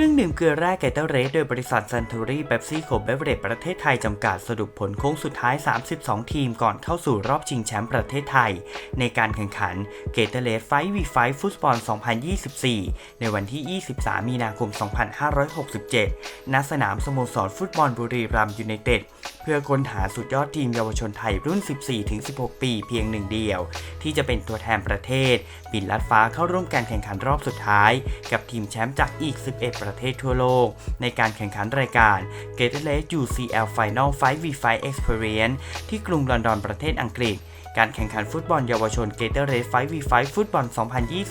ครื่องดื่มเกลือแร่ไกเตอร์เรสโดยบริษัทซันทูรี่เบปซี่โคเบเวอเรจประเทศไทย จำกัดสรุปผลโค้งสุดท้าย 32 ทีมก่อนเข้าสู่รอบชิงแชมป์ประเทศไทย ในการแข่งขันเกเตอร์เรสไฟวีไฟฟุตบอล 2024 ในวันที่ 23 มีนาคม 2567 ณ สนามสโมสรฟุตบอลบุรีรัมย์ยูไนเต็ด เพื่อค้นหาสุดยอดทีมเยาวชนไทยรุ่น 14-16 ปีเพียงหนึ่งเดียว ที่จะเป็นตัวแทนประเทศ บินลัดฟ้าเข้าร่วมการแข่งขันรอบสุดท้าย กับทีมแชมป์จากอีก 11ประประเทศทั่วโลก ในการแข่งขันรายการ g a t o r a d e UCL Final 5v5 Experience ที่กรุงลอนดอนประเทศอังกฤษการแข่งขันฟุตบอลเยาวชน g a t o r a d e 5v5 ฟุตบอล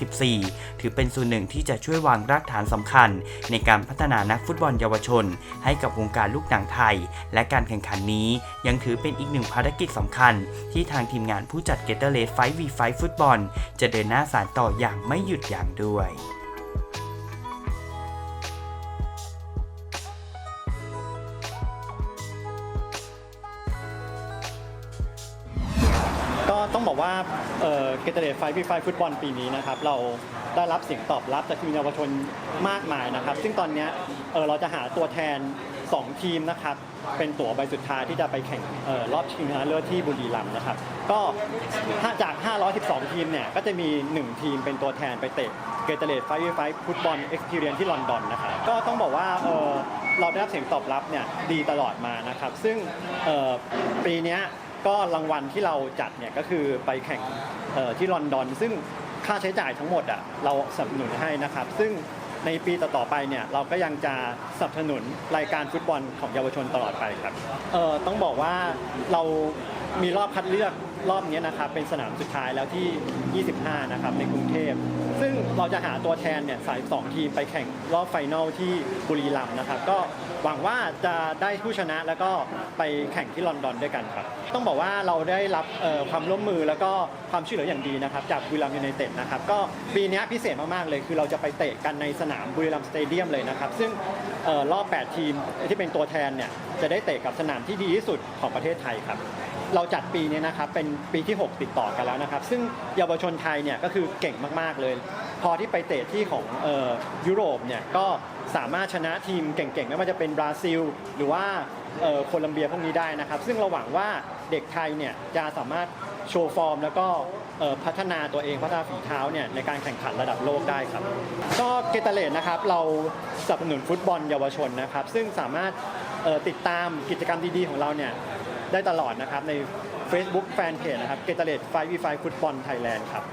2024 ถือเป็นส่วนหนึ่งที่จะช่วยวางรากฐานสำคัญ ในการพัฒนานักฟุตบอลเยาวชน ให้กับวงการลูกหนังไทย และการแข่งขันนี้ยังถือเป็นอีกหนึ่งภารกิจสำคัญ ที่ทางทีมงานผู้จัด g a t o r a d e 5v5 ฟุตบอล จะเดินหน้าสานต่ออย่างไม่หยุดยั้งด้วย บอกว่าเกตเตอร์ไฟพี่ไฟฟุตบอลปีนี้นะครับเราได้รับเสียงตอบรับจากทีมเยาวชนมากมายนะครับ ซึ่งตอนนี้เเราจะหาตัวแทน 2 ทีมนะครับเป็นตั๋วใบสุดท้ายที่จะไปแข่งออรอบชิงชนะเลิศที่บุรีรัมย์นะครับ ก็ถ้าจาก 512 ทีมเนี่ยก็จะมี 1 ทีมเป็นตัวแทนไปเตะเกตเตอร์ไฟพี่ไฟฟุตบอลเอ็กซ์เพรียนที่ลอนดอนนะครับก็ต้องบอกว่าเราได้รับเสียงตอบรับเนี่ยดีตลอดมานะครับ ซึ่งปีนี้ ก็รางวัลที่เราจัดเนี่ยก็คือไปแข่งเอ่อที่ลอนดอน ซึ่งค่าใช้จ่ายทั้งหมดอะเราสนับสนุนให้นะครับ ซึ่งในปีต่อๆไปเนี่ยเราก็ยังจะสนับสนุนรายการฟุตบอลของเยาวชนตลอดไปครับเอ่อต้องบอกว่าเรามีรอบคัดเลือก รอบนี้นะครับเป็นสนามสุดท้ายแล้วที่ 25 นะครับในกรุงเทพ ซึ่งเราจะหาตัวแทนเนี่ยสาย 2 ทีมไปแข่งรอบไฟนอลที่บุรีรัมย์นะครับ ก็หวังว่าจะได้ผู้ชนะแล้วก็ไปแข่งที่ลอนดอนด้วยกันครับ ต้องบอกว่าเราได้รับความร่วมมือแล้วก็ความช่วยเหลืออย่างดีนะครับ จากบุรีรัมย์ยูไนเต็ดนะครับ ก็ปีนี้พิเศษมากๆเลย คือเราจะไปเตะกันในสนามบุรีรัมย์สเตเดียมเลยนะครับ ซึ่งเอ่อรอบ 8 ทีมที่เป็นตัวแทนเนี่ยจะได้เตะกับสนามที่ดีที่สุดของประเทศไทยครับ เราจัดปีนี้นะครับเป็นปีที่ 6 ติดต่อกันแล้วนะครับ ซึ่งเยาวชนไทยเนี่ยก็คือเก่งมากๆเลย พอที่ไปเตะที่ของออยุโรปเนี่ยก็สามารถชนะทีมเก่งๆไม่ว่าจะเป็นบราซิล หรือว่าโคลัมเบียพวกนี้ได้นะครับ ซึ่งเราหวังว่าเด็กไทยเนี่ยจะสามารถโชว์ฟอร์ม แล้วก็พัฒนาตัวเองพัฒนาฝีเท้าเนี่ยในการแข่งขันระดับโลกได้ครับ ก็เกตาเลตนะครับเราสนับสนุนฟุตบอลเยาวชนนะครับ ซึ่งสามารถติดตามกิจกรรมดีๆของเราเนี่ย ได้ตลอดนะครับใน Facebook Fanpage นะครับเกตเลตไฟวีไฟฟุตบอลไทยแลนด์ครับ